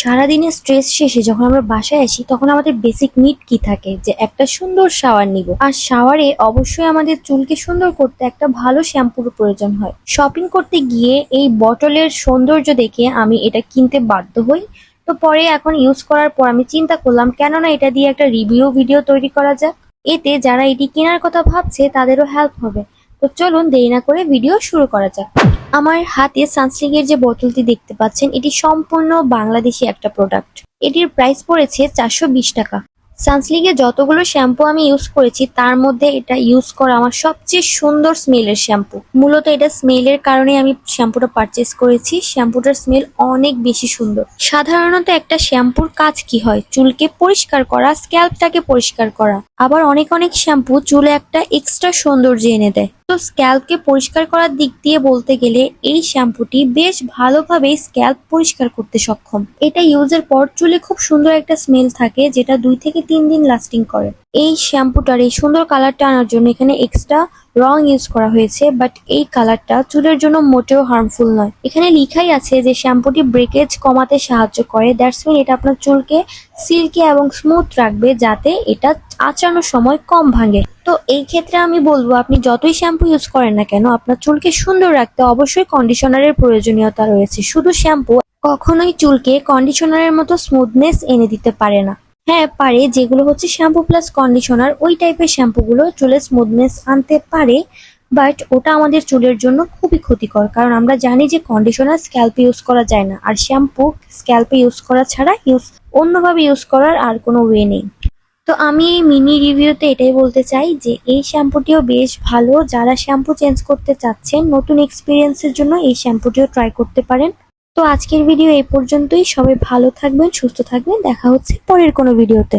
সারাদিনের স্ট্রেস শেষে যখন আমরা বাসায় আসি, তখন আমাদের বেসিক নিড কি থাকে? যে একটা সুন্দর শাওয়ার নিব। আর শাওয়ারে অবশ্যই আমাদের চুলকে সুন্দর করতে একটা ভালো শ্যাম্পুর প্রয়োজন হয়। শপিং করতে গিয়ে এই বটলের সৌন্দর্য দেখে আমি এটা কিনতে বাধ্য হই। তো পরে এখন ইউজ করার পর আমি চিন্তা করলাম, কেননা এটা দিয়ে একটা রিভিউ ভিডিও তৈরি করা যাক। এতে যারা এটি কেনার কথা ভাবছে, তাদেরও হেল্প হবে। তো চলুন দেরি না করে ভিডিও শুরু করা যাক। আমার হাতে সানসিল্কের যে বোতলটি দেখতে পাচ্ছেন, এটি সম্পূর্ণ বাংলাদেশি একটা প্রোডাক্ট এটির প্রাইস পড়েছে চারশো বিশ টাকা। সানসিল্কের যতগুলো শ্যাম্পু আমি ইউজ করেছি, তার মধ্যে এটা ইউজ করা আমার সবচেয়ে সুন্দর স্মেলের শ্যাম্পু মূলত এটা স্মেলের কারণে আমি শ্যাম্পুটা পারচেস করেছি। শ্যাম্পুটার স্মেল অনেক বেশি সুন্দর। সাধারণত একটা শ্যাম্পুর কাজ কি হয়? চুলকে পরিষ্কার করা স্ক্যাল্পটাকে পরিষ্কার করা। আবার অনেক অনেক শ্যাম্পু চুলে একটা এক্সট্রা সৌন্দর্য এনে দেয়। তো স্ক্যাল্পকে পরিষ্কার করার দিক দিয়ে বলতে গেলে এই শ্যাম্পুটি বেশ ভালোভাবেই স্ক্যাল্প পরিষ্কার করতে সক্ষম। এটা ইউজের পর চুলে খুব সুন্দর একটা স্মেল থাকে, যেটা দুই থেকে তিন দিন লাস্টিং করে। এই শ্যাম্পুটার এই সুন্দর কালারটা আনার জন্য এখানে এক্সট্রা রং ইউজ করা হয়েছে বাট এই কালারটা চুলের জন্য মোটেও হার্মফুল নয়। এখানে লিখাই আছে যে শ্যাম্পুটি ব্রেকেজ কমাতে সাহায্য করে। দ্যাটস মিন এটা আপনার চুলকে সিল্কি এবং স্মুথ রাখবে, যাতে এটা আঁচানোর সময় কম ভাঙে। তো এই ক্ষেত্রে আমি বলব, আপনি যতই শ্যাম্পু ইউজ করেন না কেন, আপনার চুলকে সুন্দর রাখতে অবশ্যই কন্ডিশনারের প্রয়োজনীয়তা রয়েছে। শুধু শ্যাম্পু, কখনোই চুলকে কন্ডিশনারের মতো স্মুথনেস এনে দিতে পারে না। হ্যাঁ পারে, যেগুলো হচ্ছে শ্যাম্পু প্লাস কন্ডিশনার ওই টাইপের শ্যাম্পুগুলো চুলে স্মুথনেস আনতে পারে বাট ওটা আমাদের চুলের জন্য খুবই ক্ষতিকর। কারণ আমরা জানি যে কন্ডিশনার স্ক্যাল্পে ইউজ করা যায় না, আর শ্যাম্পু স্ক্যাল্পে ইউজ করা ছাড়া ইউজ অন্যভাবে ইউজ করার আর কোনো ওয়ে নেই। তো আমি এই মিনি রিভিউতে এটাই বলতে চাই যে এই শ্যাম্পুটিও বেশ ভালো। যারা শ্যাম্পু চেঞ্জ করতে চাচ্ছেন, নতুন এক্সপিরিয়েন্সের জন্য এই শ্যাম্পুটিও ট্রাই করতে পারেন। তো আজকের ভিডিও এই পর্যন্তই। সবাই ভালো থাকবেন, সুস্থ থাকবেন। দেখা হচ্ছে পরের কোনো ভিডিওতে